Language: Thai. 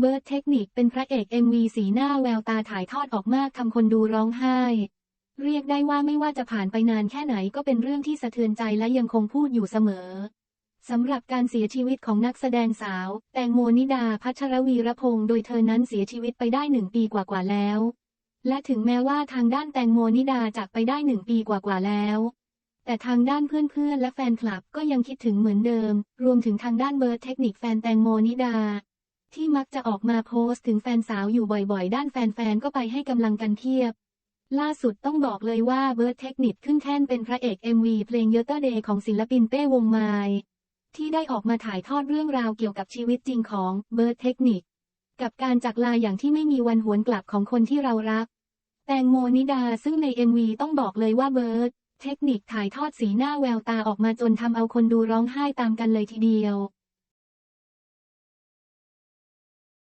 เบิร์ดเทคนิคเป็นพระเอก MV สีหน้าแววตาถ่ายทอดออกมากทำคนดูร้องไห้ เรียกได้ว่าไม่ว่าจะผ่านไปนานแค่ไหนก็เป็นเรื่องที่สะเทือนใจและยังคงพูดอยู่เสมอสำหรับการเสียชีวิตของนักแสดงสาว แตงโมนิดาพัชรวีรพงศ์โดยเธอนั้นเสียชีวิตไปได้หนึ่งปีกว่าๆแล้ว และถึงแม้ว่าทางด้านแตงโมนิดาจากไปได้หนึ่งปีกว่าๆแล้ว แต่ทางด้านเพื่อนๆและแฟนคลับก็ยังคิดถึงเหมือนเดิม รวมถึงทางด้านเบิร์ดเทคนิคแฟนแตงโมนิดา ที่มักจะออกมาโพสต์ถึงแฟนสาวอยู่บ่อยๆ ด้านแฟนๆ ก็ไปให้กำลังกันเทียบ ล่าสุดต้องบอกเลยว่าเบิร์ดเทคนิคขึ้นแท่นเป็นพระเอก MV เพลง y e t e r d a y ของศิลปินเป้วงไมายที่ได้ออกมาถ่ายทอดเรื่องราวเกี่ยวกับชีวิตจริงของเบิร์ดเทคนิค กับการจากลาอย่างที่ไม่มีวันหวนกลับของคนที่เรารัก แตงโมนิดาซึ่งใน MV ต้องบอกเลยว่าเบิร์ดเทคนิคถ่ายทอดสีหน้าแววตาออกมาจนทำเอาคนดูร้องไห้ตามกันเลยทีเดียว